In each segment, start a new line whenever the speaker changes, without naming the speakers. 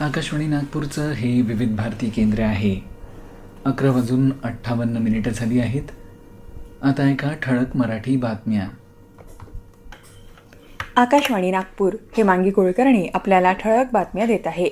आकाशवाणी नागपूरचं हे विविध भारती केंद्र आहे. अकरा वाजून अठ्ठावन्न मिनिटं झाली आहेत. आता एका ठळक मराठी बातम्या.
आकाशवाणी नागपूर हे मांगी कुलकर्णी आपल्याला ठळक बातम्या देत आहे.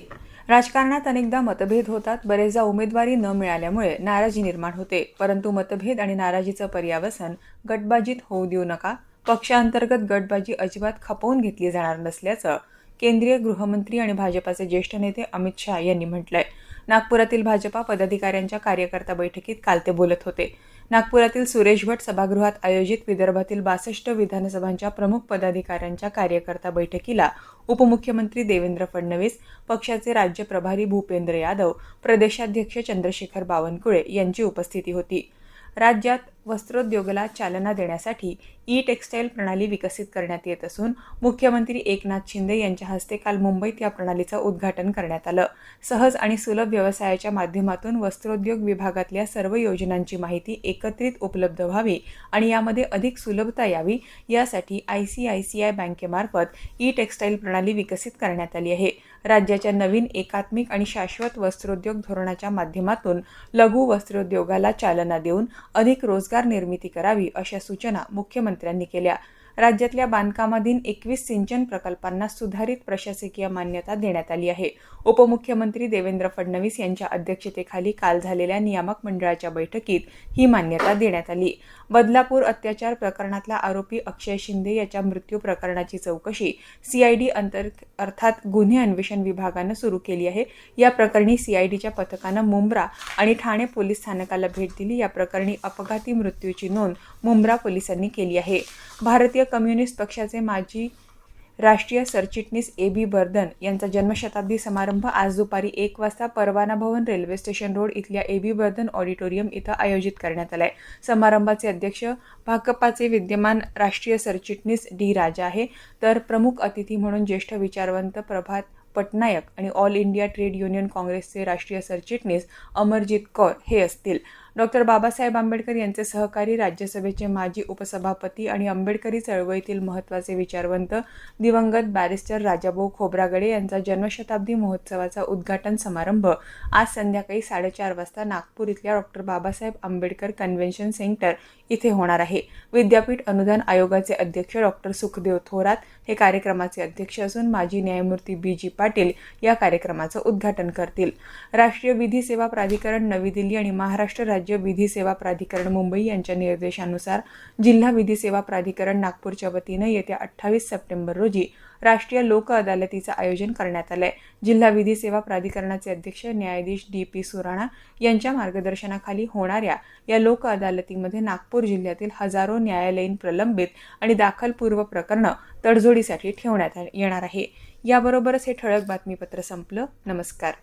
राजकारणात अनेकदा मतभेद होतात. बरेचदा उमेदवारी न मिळाल्यामुळे नाराजी निर्माण होते. परंतु मतभेद आणि नाराजीचं पर्यावसन गटबाजीत होऊ देऊ नका. पक्षांतर्गत गटबाजी अजिबात खपवून घेतली जाणार नसल्याचं केंद्रीय गृहमंत्री आणि भाजपाचे ज्येष्ठ नेते अमित शहा यांनी म्हटलंय. नागपुरातील भाजपा पदाधिकाऱ्यांच्या कार्यकर्ता बैठकीत काल ते बोलत होते. नागपुरातील सुरेश भट सभागृहात आयोजित विदर्भातील बासष्ट विधानसभांच्या प्रमुख पदाधिकाऱ्यांच्या कार्यकर्ता बैठकीला उपमुख्यमंत्री देवेंद्र फडणवीस पक्षाचे राज्य प्रभारी भूपेंद्र यादव प्रदेशाध्यक्ष चंद्रशेखर बावनकुळे यांची उपस्थिती होती. राज्यात वस्त्रोद्योगाला चालना देण्यासाठी ई टेक्स्टाईल प्रणाली विकसित करण्यात येत असून मुख्यमंत्री एकनाथ शिंदे यांच्या हस्ते काल मुंबईत या प्रणालीचं उद्घाटन करण्यात आलं. सहज आणि सुलभ व्यवसायाच्या माध्यमातून वस्त्रोद्योग विभागातल्या सर्व योजनांची माहिती एकत्रित उपलब्ध व्हावी आणि यामध्ये अधिक सुलभता यावी यासाठी I C I C I बँकेमार्फत ई टेक्स्टाईल प्रणाली विकसित करण्यात आली आहे. राज्याच्या नवीन एकात्मिक आणि शाश्वत वस्त्रोद्योग धोरणाच्या माध्यमातून लघु वस्त्रोद्योगाला चालना देऊन अधिक रोजगार निर्मिती करावी अशा सूचना मुख्यमंत्र्यांनी केल्या. राज्यातल्या बांधकामाधीन एकवीस सिंचन प्रकल्पांना सुधारित प्रशासकीय मान्यता देण्यात आली आहे. उपमुख्यमंत्री देवेंद्र फडणवीस यांच्या अध्यक्षतेखाली काल झालेल्या नियामक मंडळाच्या बैठकीत ही मान्यता देण्यात आली. बदलापूर अत्याचार प्रकरणातला आरोपी अक्षय शिंदे याच्या मृत्यू प्रकरणाची चौकशी सीआयडी अंतर अर्थात गुन्हे अन्वेषण विभागानं सुरू केली आहे. या प्रकरणी सीआयडीच्या पथकानं मुंब्रा आणि ठाणे पोलीस स्थानकाला भेट दिली. या प्रकरणी अपघाती मृत्यूची नोंद मुंब्रा पोलिसांनी केली आहे. भारतीय कम्युनिस्ट पक्षाचे माजी राष्ट्रीय सरचिटणीस ए बी बर्धन यांचा जन्मशताब्दी समारंभ आज दुपारी एक वाजता परवाना भवन रेल्वे स्टेशन रोड इथल्या ए बी बर्धन ऑडिटोरियम इथं आयोजित करण्यात आलाय. समारंभाचे अध्यक्ष भाकपाचे विद्यमान राष्ट्रीय सरचिटणीस डी राजा आहे. तर प्रमुख अतिथी म्हणून ज्येष्ठ विचारवंत प्रभात पटनायक आणि ऑल इंडिया ट्रेड युनियन काँग्रेसचे राष्ट्रीय सरचिटणीस अमरजित कौर हे असतील. डॉक्टर बाबासाहेब आंबेडकर यांचे सहकारी राज्यसभेचे माजी उपसभापती आणि आंबेडकरी चळवळीतील महत्त्वाचे विचारवंत दिवंगत बॅरिस्टर राजाभाऊ खोब्रागडे यांचा जन्मशताब्दी महोत्सवाचा उद्घाटन समारंभ आज संध्याकाळी साडेचार वाजता नागपूर इथल्या doctor Babasaheb Ambedkar convention centre इथे होणार आहे. विद्यापीठ अनुदान आयोगाचे अध्यक्ष डॉक्टर सुखदेव थोरात हे कार्यक्रमाचे अध्यक्ष असून माजी न्यायमूर्ती बी जी पाटील या कार्यक्रमाचं उद्घाटन करतील. राष्ट्रीय विधी सेवा प्राधिकरण नवी दिल्ली आणि महाराष्ट्र राज्य राज्य विधी सेवा प्राधिकरण मुंबई यांच्या निर्देशानुसार जिल्हा विधी सेवा प्राधिकरण नागपूरच्या वतीनं येत्या अठ्ठावीस सप्टेंबर रोजी राष्ट्रीय लोक अदालतीचं आयोजन करण्यात आलंय. जिल्हा विधी सेवा प्राधिकरणाचे अध्यक्ष न्यायाधीश डी पी सुराणा यांच्या मार्गदर्शनाखाली होणाऱ्या या लोक अदालतीमध्ये नागपूर जिल्ह्यातील हजारो न्यायालयीन प्रलंबित आणि दाखलपूर्व प्रकरणं तडजोडीसाठी ठेवण्यात येणार आहे. याबरोबरच हे ठळक बातमीपत्र संपलं. नमस्कार.